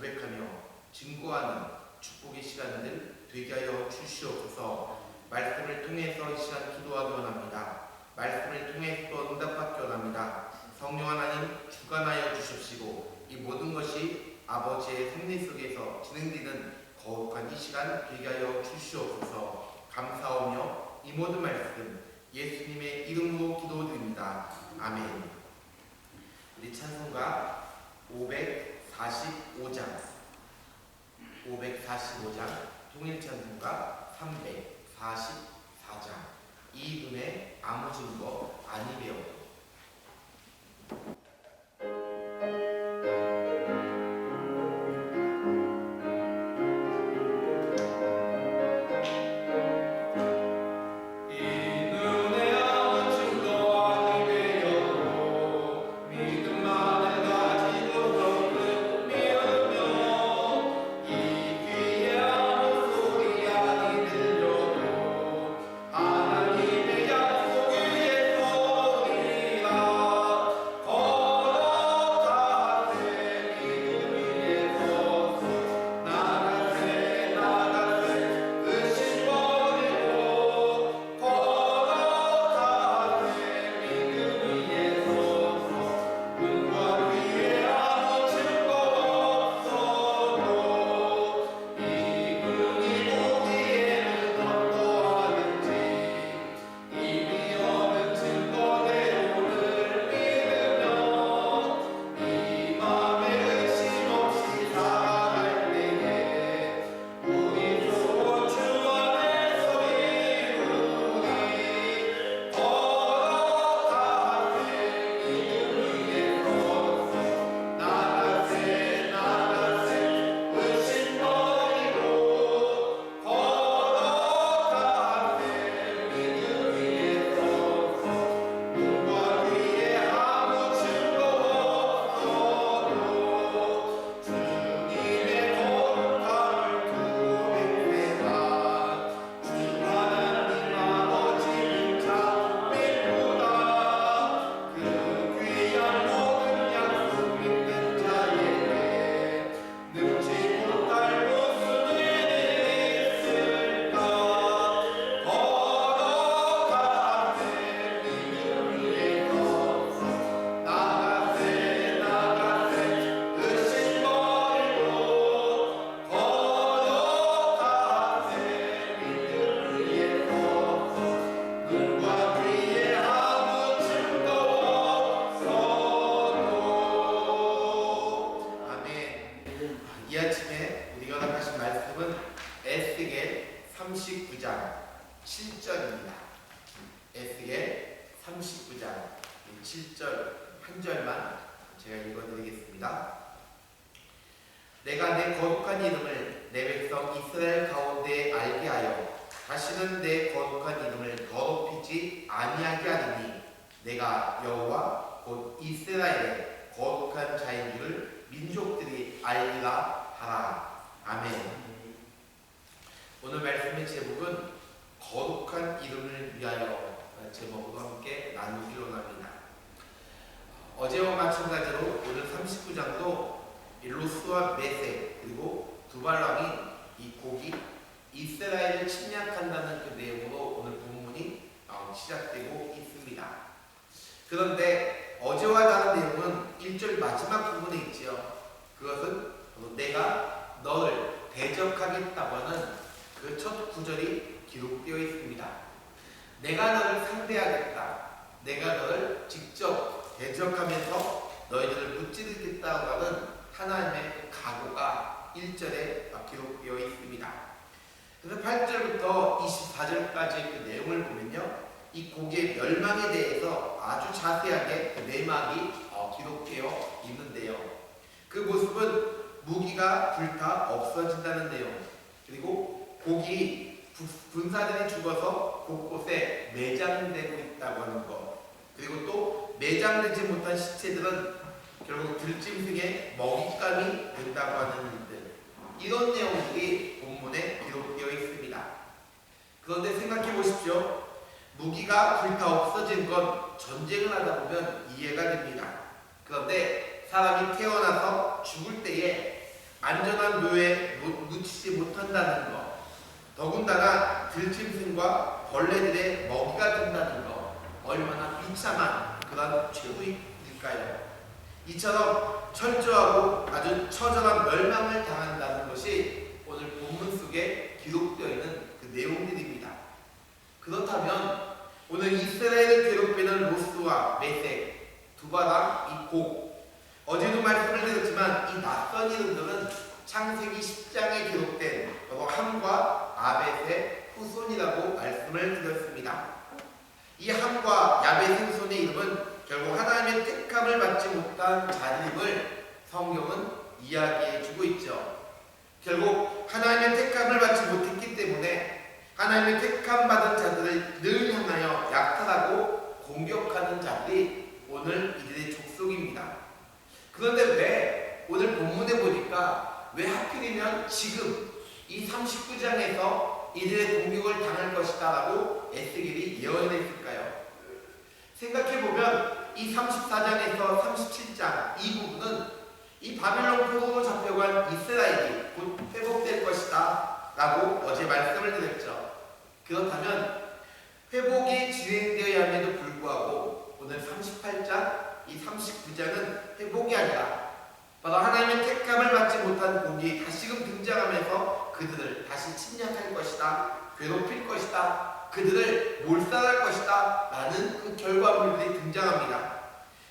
고백하며 증거하는 축복의 시간들 되게 하여 주시옵소서 말씀을 통해서 이 시간 기도하기 원합니다. 말씀을 통해서 응답받기 원합니다. 성령 하나님 주관하여 주십시고 이 모든 것이 아버지의 생리 속에서 진행되는 거룩한 이 시간 되게 하여 주시옵소서 감사하며 이 모든 말씀 예수님의 이름으로 기도드립니다. 아멘 우리 찬송가 545장. 545장. 통일찬송가 344장. 이분의 아무 증거 39장 7절 한 절만 제가 읽어드리겠습니다. 내가 내 거룩한 이름을 내 백성 이스라엘 가운데 알게 하여 다시는 내 거룩한 이름을 더럽히지 아니하게 하리니 내가 여호와 곧 이스라엘의 거룩한 자인 줄을 민족들이 알리라 하라. 아멘. 오늘 말씀의 제목은 거룩한 이름을 위하여 제목으로 함께 나누기로 합니다 어제와 마찬가지로 오늘 39장도 일로스와 메세 그리고 두발람이 이 곡이 이스라엘을 침략한다는 그 내용으로 오늘 본문이 어, 시작되고 있습니다. 그런데 어제와 다른 내용은 1절 마지막 부분에 있지요. 그것은 내가 너를 대적하겠다고 하는 그 첫 구절이 기록되어 있습니다. 내가 너를 상대하겠다. 내가 너를 직접 대적하면서 너희들을 무찌르겠다고 하는 하나님의 그 각오가 1절에 기록되어 있습니다. 그래서 8절부터 24절까지의 그 내용을 보면요. 이 곡의 멸망에 대해서 아주 자세하게 그 내막이 어, 기록되어 있는데요. 그 모습은 무기가 불타 없어진다는 내용, 그리고 곡이 부- 군사들이 죽어서 곳곳에 매장되고 있다고 하는 것 그리고 또 매장되지 못한 시체들은 결국 들짐승의 먹잇감이 된다고 하는 일들 이런 내용들이 본문에 기록되어 있습니다. 그런데 생각해 보십시오. 무기가 불타 없어진 건 전쟁을 하다 보면 이해가 됩니다. 그런데 사람이 태어나서 죽을 때에 안전한 묘에 묻- 묻히지 못한다는 것, 들짐승과 벌레들의 먹이가 된다는 것, 얼마나 비참한 그런 죄구일까요? 이처럼 철저하고 아주 처절한 멸망을 당한다는 것이 오늘 본문 속에 기록되어 있는 그 내용들입니다. 그렇다면 오늘 이스라엘을 괴롭히는 로스와 메색, 두바랑 이곡 어제도 말씀을 드렸지만 이 낯선 이름들은 창세기 10장에 기록된 바로 함과 아벳의 후손이라고 말씀을 드렸습니다. 이 함과 야벳의 후손의 이름은 결국 하나님의 택함을 받지 못한 자들임을 성경은 이야기해주고 있죠. 결국 하나님의 택함을 받지 못했기 때문에 하나님의 택함 받은 자들을 늘 향하여 약탈하고 공격하는 자들이 오늘 이들의 족속입니다. 그런데 왜 오늘 본문에 보니까 왜 하필이면 지금 이 39장에서 이들의 공격을 당할 것이다 라고 에스겔이 예언을 했을까요? 생각해보면 이 34장에서 37장 이 부분은 이 바빌론 포로로 잡혀간 이스라엘이 곧 회복될 것이다 라고 어제 말씀을 드렸죠. 그렇다면 회복이 진행되어야 함에도 불구하고 오늘 38장 이 39장은 회복이 아니라 바로 하나님의 택함을 받지 못한 공이 다시금 등장하면서 그들을 다시 침략할 것이다 괴롭힐 것이다 그들을 몰살할 것이다 라는 그 결과물들이 등장합니다.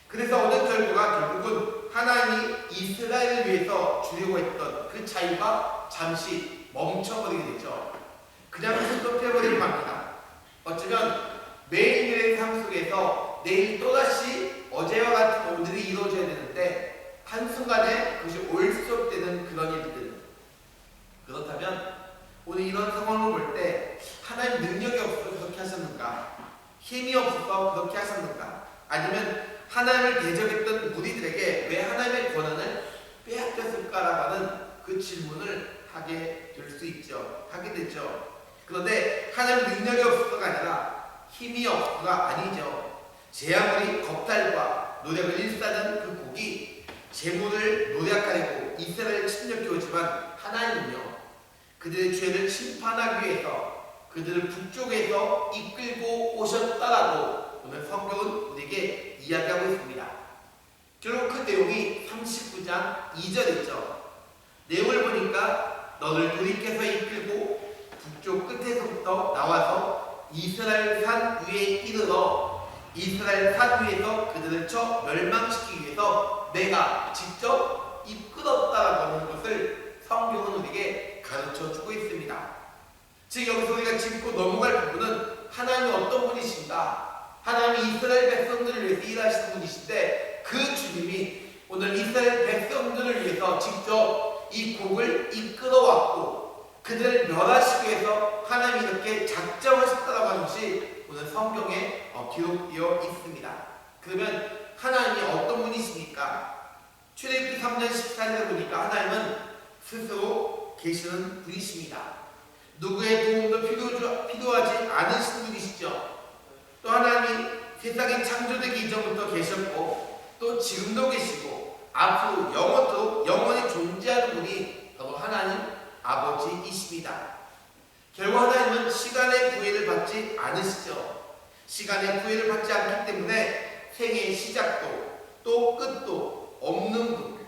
그래서 오늘 결과가 결국은 하나님이 이스라엘을 위해서 주려고 했던 그 자유가 잠시 멈춰버리게 되죠. 그냥 스톱해버리고 맙니다. 어쩌면 매일의 삶 속에서 내일 또다시 어제와 같은 오늘이 이루어져야 되는데 한순간에 그것이 그런 일들 그렇다면 오늘 이런 상황을 볼 때 하나님 능력이 없어서 그렇게 하셨는가? 힘이 없어서 그렇게 하셨는가? 아니면 하나님을 대적했던 무리들에게 왜 하나님의 권한을 빼앗겼을까라고 하는 그 질문을 하게 될 수 있죠. 하게 되죠. 그런데 하나님 능력이 없어서가 아니라 힘이 없어서가 아니죠. 제 아무리 겁탈과 노력을 일사는 그 곡이 재물을 노력하려고 이스라엘 침략해 오지만 하나님은요 그들의 죄를 심판하기 위해서 그들을 북쪽에서 이끌고 오셨다라고 오늘 성경은 우리에게 이야기하고 있습니다. 결국 그 내용이 39장 2절이죠. 내용을 보니까 너를 돌이켜서 이끌고 북쪽 끝에서부터 나와서 이스라엘 산 위에 이르러 이스라엘 산 위에서 그들을 쳐 멸망시키기 위해서 내가 직접 이끌었다라고 하는 것을 성경은 우리에게 가르쳐 주고 있습니다. 즉 여기서 우리가 짚고 넘어갈 부분은 하나님이 어떤 분이신가? 하나님이 이스라엘 백성들을 위해서 일하시는 분이신데 그 주님이 오늘 이스라엘 백성들을 위해서 직접 이 곡을 이끌어왔고 그들을 멸하시기 위해서 하나님이 이렇게 작정하셨다라고 하는 것이 오늘 성경에 어, 기록되어 있습니다. 그러면 하나님이 어떤 분이십니까? 출애굽기 3장 14절에 보니까 하나님은 스스로 계시는 분이십니다. 누구의 도움도 필요, 필요하지 않으신 분이시죠. 또 하나님이 세상이 창조되기 이전부터 계셨고 또 지금도 계시고 앞으로 영원토록 영원히 존재하는 분이 바로 하나님 아버지이십니다. 결국 하나님은 시간의 구애를 받지 않으시죠. 시간의 구애를 받지 않기 때문에 생애의 시작도 또 끝도 없는 분.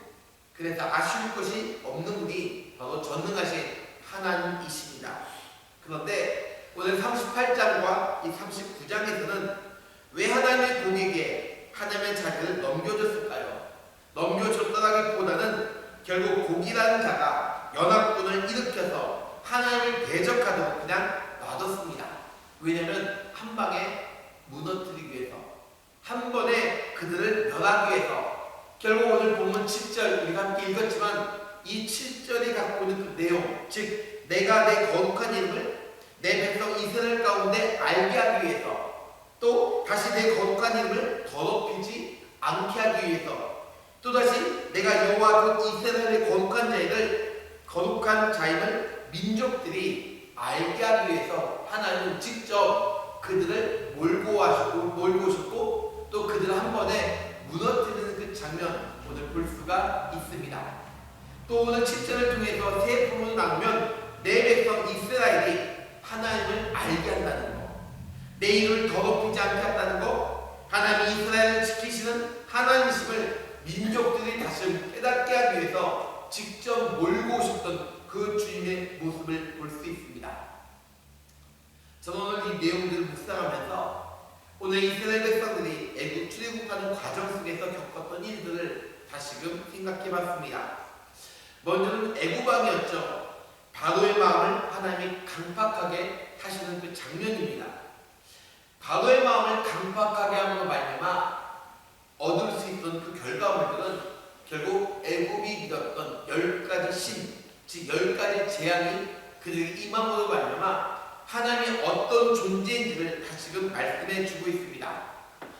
그래서 아쉬울 것이 없는 분이 바로 전능하신 하나님이십니다. 그런데 오늘 38장과 이 39장에서는 왜 하나님의 공에게 하나님의 자리를 넘겨줬을까요? 넘겨줬다기보다는 결국 곡이라는 자가 연합군을 일으켜서 하나님을 대적하도록 그냥 놔뒀습니다. 왜냐하면 한 방에 무너뜨리기 위해서 한 번에 그들을 멸하기 위해서 결국 오늘 본문 7절 우리가 함께 읽었지만 이 7절이 갖고 있는 그 내용 즉 내가 내 거룩한 이름을 내 백성 이스라엘 가운데 알게 하기 위해서 또 다시 내 거룩한 이름을 더럽히지 않게 하기 위해서 또다시 내가 여호와 그 이스라엘의 거룩한 자를 거룩한 자임을 민족들이 알게 하기 위해서 하나님은 직접 그들을 몰고 하시고 몰고 오셨고 또 그들을 한 번에 무너뜨리는 그 장면 오늘 볼 수가 있습니다. 또 오늘 7절을 통해서 세 부분을 나누면 내 백성 이스라엘이 하나님을 알게 한다는 것, 내 이름을 더럽히지 않게 한다는 것, 하나님 이스라엘을 지키시는 하나님이심을 민족들이 다시 깨닫게 하기 위해서 직접 몰고 오셨던 그 주님의 모습을 볼 수 있습니다. 저는 오늘 이 내용들을 묵상하면서 오늘 이스라엘 백성들이 애국 출애굽하는 과정 속에서 겪었던 일들을 다시금 생각해 봤습니다. 먼저는 애국왕이었죠. 바로의 마음을 하나님이 강팍하게 하시는 그 장면입니다. 바로의 마음을 강팍하게 함으로 말미암아 얻을 수 있던 그 결과물들은 결국 애굽이 믿었던 열 가지 신, 즉 열 가지 재앙이 그들에게 임함으로 말미암아 하나님이 어떤 존재인지를 다시금 말씀해 주고 있습니다.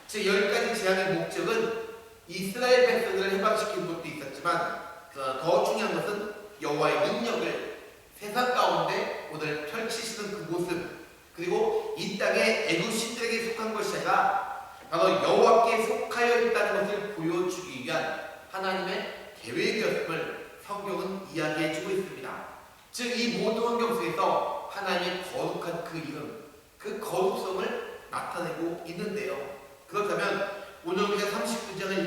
즉 열 가지 재앙의 목적은 이스라엘 백성들을 해방시키는 것도 있었지만 더 중요한 것은 여호와의 능력을 세상 가운데 오늘 펼치시는 그 모습 그리고 이 땅에 애굽 신들에게 속한 것이 아니라 바로 여호와께 속하여 있다는 것을 보여주기 위한 하나님의 계획이었음을 성경은 이야기해주고 있습니다. 즉 이 모든 환경 속에서 하나님의 거룩한 그 이름, 그 거룩성을 나타내고 있는데요. 그렇다면 오늘 우리가 39장을 읽으면서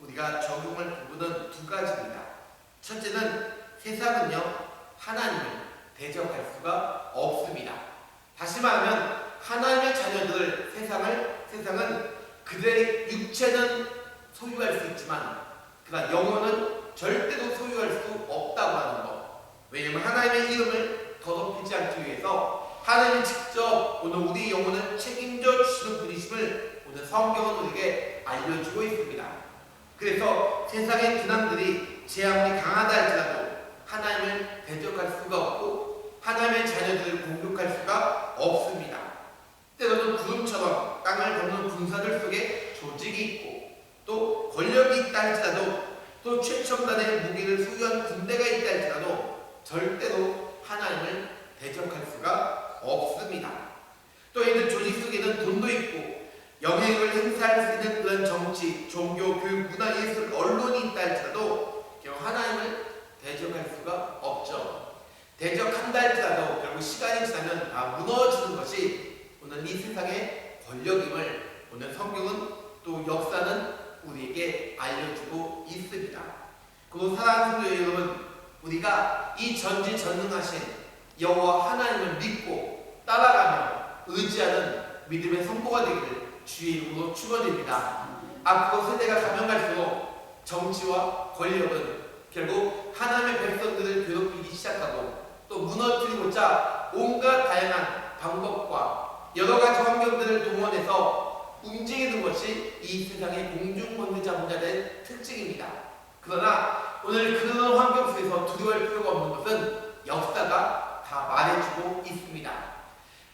우리가 적용할 부분은 두 가지입니다. 첫째는 세상은요 하나님을 대적할 수가 없습니다. 다시 말하면 하나님의 자녀들 세상을 세상은 그들의 육체는 소유할 수 있지만 그러나 영혼은 절대로 소유할 수 없다고 하는 것. 왜냐하면 하나님의 이름을 더럽히지 않기 위해서 하나님이 직접 오늘 우리 영혼을 책임져 주시는 분이심을 오늘 성경은 우리에게 알려주고 있습니다. 그래서 세상의 근황들이 재앙이 강하다 할지라도 하나님을 대적할 수가 없고 하나님의 자녀들을 공격할 수가 없습니다. 때로는 구름처럼 땅을 덮는 군사들 속에 조직이 있고 또 권력이 있다 할지라도 또 최첨단의 무기를 소유한 군대가 있다 할지라도 절대로 하나님을 대적할 수가 없습니다. 또 이들 조직 속에는 돈도 있고 영향력을 행사할 수 있는 그런 정치, 종교, 교육, 문화, 예술, 언론이 있다 할지라도 결국 하나님을 대적할 수가 없죠. 대적한다 할지라도 결국 시간이 지나면 다 무너지는 것이 오늘 이 세상의 권력임을 오늘 성경은 또 역사는 우리에게 알려주고 있습니다. 그리고 사랑하는 여러분, 우리가 이 전지전능하신 여호와 하나님을 믿고 따라가며 의지하는 믿음의 성도가 되기를 이름으로 축원드립니다. 앞으로 세대가 가면 갈수록 정치와 권력은 결국 하나님의 백성들을 괴롭히기 시작하고 또 무너뜨리고자 온갖 다양한 방법과 여러 가지 환경들을 동원해서 움직이는 것이 이 세상의 공중권세자분자의 특징입니다. 그러나 오늘 그런 환경 속에서 두려워할 필요가 없는 것은 역사가 다 말해주고 있습니다.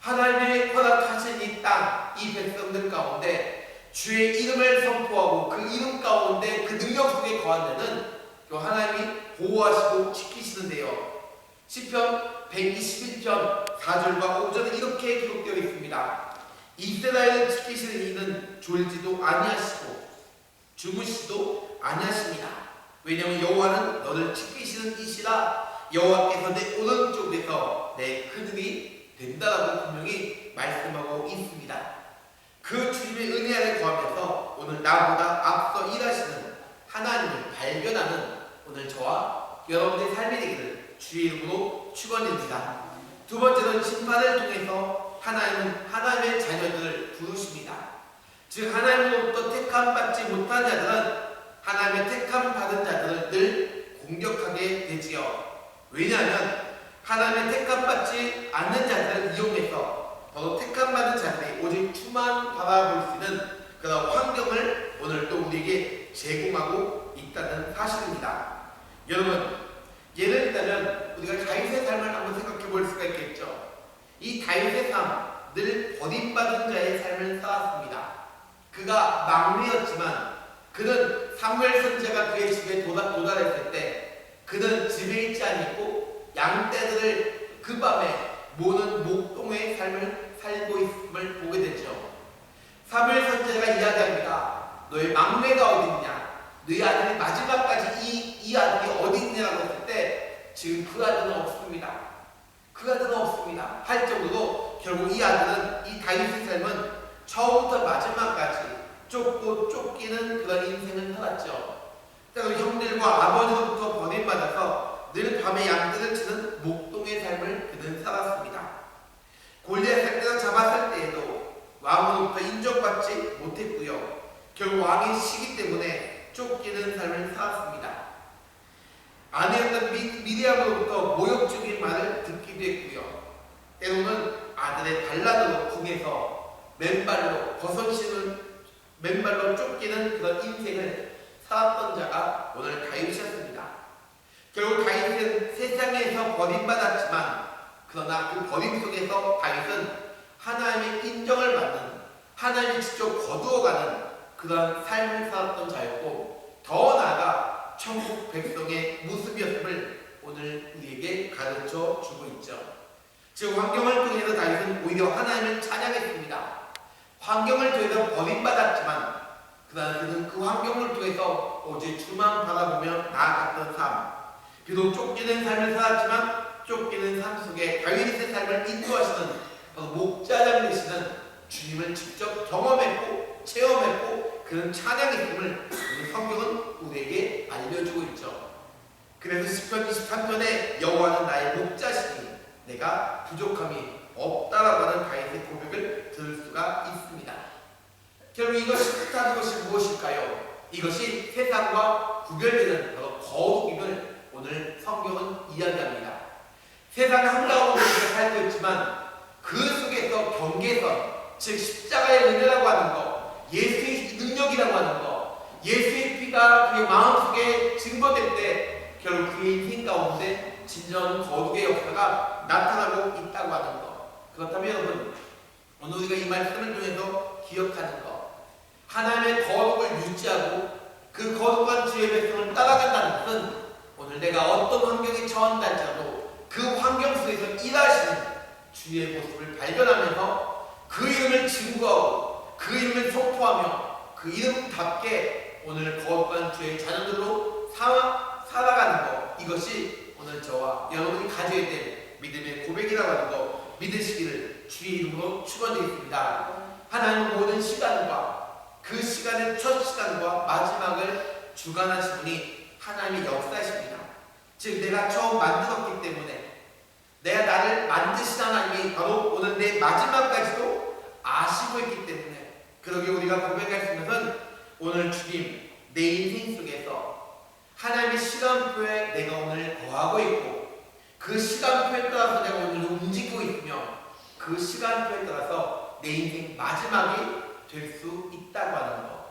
하나님의 허락하신 이 땅, 이 백성들 가운데 주의 이름을 선포하고 그 이름 가운데 그 능력 속에 거한 데는 그 하나님이 보호하시고 지키시는데요. 시편 121편 4절과 5절은 이렇게 기록되어 있습니다. 이스라엘을 지키시는 이는 졸지도 아니하시고 주무시도 아니하십니다. 왜냐하면 여호와는 너를 지키시는 이시라 여호와께서 내 오른쪽에서 내 그늘이 된다라고 분명히 말씀하고 있습니다. 그 주님의 은혜 아래 거하면서 오늘 나보다 앞서 일하시는 하나님을 발견하는 오늘 저와 여러분의 삶이 되기를 주의 이름으로 축원드립니다. 두 번째는 심판을 통해서 하나님은 하나님의 자녀들을 부르십니다. 즉 하나님으로부터 택함 받지 못한 자들은 하나님의 택함 받은 자들을 늘 공격하게 되지요. 왜냐하면 하나님의 택함 받지 않는 자들을 이용해서 바로 택함 받은 자들이 오직 주만 바라볼 수 있는 그런 환경을 오늘 또 우리에게 제공하고 있다는 사실입니다. 여러분 예를 들자면 우리가 다윗의 삶을 한번 생각해 볼 수가 있겠죠. 이 다윗의 삶, 늘 버림받은 자의 삶을 살았습니다. 그가 막내였지만 그는 사무엘 선지자가 그의 집에 도달, 도달했을 때 그는 집에 있지 않고 양떼들을 그 밤에 모는 목동의 삶을 살고 있음을 보게 되죠. 사무엘 선지자가 이야기합니다. 너의 막내가 어디 있냐? 너희 아들이 마지막까지 이, 이 아들이 어디 있냐라고 했을 때 지금 그 아들은 없습니다. 그 아들은 없습니다. 할 정도로 결국 이 아들은 이 다윗의 삶은 처음부터 마지막까지 쫓고 쫓기는 그런 인생을 살았죠. 그리고 형들과 아버지로부터 버림받아서 늘 밤에 양들을 치는 목동의 삶을 그는 살았습니다. 골리앗을 때려 잡았을 때에도 왕으로부터 인정받지 못했고요. 결국 왕의 시기 때문에 쫓기는 삶을 살았습니다. 아내였던 미, 미리암으로부터 모욕적인 말을 듣기도 했고요. 때로는 아들의 반란으로 궁에서 맨발로 벗어지는 맨발로 쫓기는 그런 인생을 살았던 자가 오늘 다윗이었습니다. 결국 다윗은 세상에서 버림받았지만 그러나 그 버림 속에서 다윗은 하나님의 인정을 받는 하나님이 직접 거두어가는 그런 삶을 살았던 자였고 더 나아가 천국 백성의 모습이었음을 오늘 우리에게 가르쳐 주고 있죠. 즉 환경을 통해서 다윗은 오히려 하나님을 찬양했습니다. 환경을 통해서 버림받았지만 그는 그 환경을 통해서 오직 주만 바라보며 나아갔던 삶. 비록 쫓기는 삶을 살았지만 쫓기는 삶 속에 다윗의 삶을 인도하시는 바로 목자장 되시는 주님을 직접 경험했고 체험했고 그런 찬양했음을 오늘 성경은 우리에게 알려주고 있죠. 그래서 시편 23편에 여호와는 나의 목자시니 내가 부족함이 없다라고 하는 다윗의 고백을 들을 수가 있습니다. 결국 이것이 뜻하는 것이 무엇일까요? 이것이 세상과 구별되는 바로 거룩임을 오늘 성경은 이야기합니다. 세상 한가운데 살고 있지만 그 속에서 경계선, 즉 십자가의 은혜라고 하는 것, 예수의 능력이라고 하는 것, 예수의 피가 그의 마음속에 증거될 때 결국 그의 인생 가운데 진정한 거룩의 역사가 나타나고 있다고 하는 것. 그렇다면 여러분, 오늘 우리가 이 말씀을 통해서 기억하는 것, 하나님의 거룩을 유지하고 그 거룩한 주의 백성을 따라간다는 것은 오늘 내가 어떤 환경에 처한다 할지라도 그 환경 속에서 일하시는 주의 모습을 발견하면서 그 이름을 증거하고 그 이름을 선포하며 그 이름답게 오늘 거룩한 주의 자녀들로 사, 살아가는 것 이것이 오늘 저와 여러분이 가져야 될 믿음의 고백이라고 하는 거 믿으시기를 주의 이름으로 축원드리겠습니다. 하나님은 모든 시간과 그 시간의 첫 시간과 마지막을 주관하신 분이 하나님의 역사이십니다. 즉 내가 처음 만들었기 때문에. 내가 나를 만드신 하나님이 바로 오늘 내 마지막까지도 아시고 있기 때문에. 그러게 우리가 고백할 수 있는 것은 오늘 주님 내 인생 속에서 하나님의 시간표에 내가 오늘 거하고 있고 그 시간표에 따라서 내가 오늘 움직이고 있으며 그 시간표에 따라서 내 인생 마지막이 될 수 있다고 하는 것.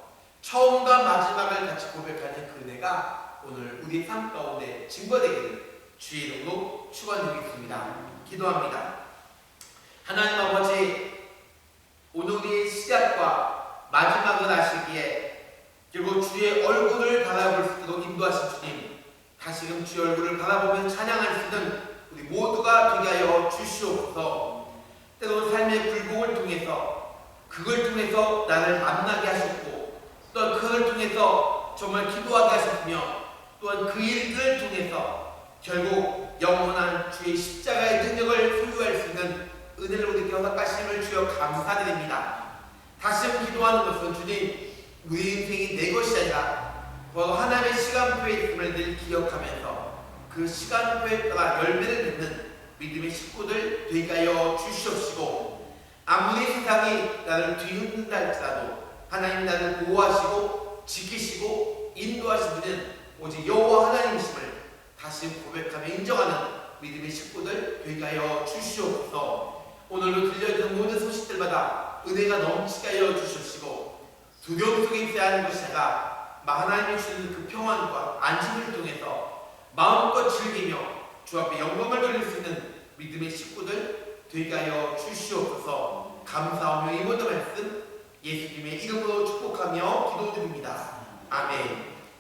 처음과 마지막을 같이 고백하는 그 은혜가 오늘 우리 삶 가운데 증거되기를 주의 이름으로 축원드리겠습니다. 기도합니다. 하나님 아버지 오늘 우리의 시작과 마지막을 아시기에 그리고 주의 얼굴을 바라볼 수 있도록 인도하신 주님 다시금 주의 얼굴을 바라보며 찬양할 수 있는 우리 모두가 되게 하여 주시옵소서 때로는 삶의 굴곡을 통해서 그걸 통해서 나를 만나게 하셨고 또한 그걸 통해서 정말 기도하게 하셨으며 또한 그 일들을 통해서 결국 영원한 주의 십자가의 능력을 소유할 수 있는 은혜를 우리에게 허락하심을 주여 감사드립니다. 다시 한번 기도하는 것은 주님 우리 인생이 내 것이 아니라 바로 하나님의 시간표에 있음을 늘 기억하면서 그 시간표에 따라 열매를 맺는 믿음의 식구들 되게 하여 주시옵시고 아무리 세상이 나를 뒤흔든다 할지라도 하나님 나를 보호하시고 지키시고 인도하시는 오직 여호와 하나님이심을 다시 고백하며 인정하는 믿음의 식구들 되게 하여 주시옵소서. 오늘도 들려주는 모든 소식들마다 은혜가 넘치게 하여 주시옵시고 두려움 속에 있어야 하는 것이 아니라 하나님이 주시는 그 평안과 안심을 통해서 마음껏 즐기며 주 앞에 영광을 돌릴 수 있는 믿음의 식구들 되게 하여 주시옵소서. 감사하며 이 모든 말씀 예수님의 이름으로 축복하며 기도드립니다. 아멘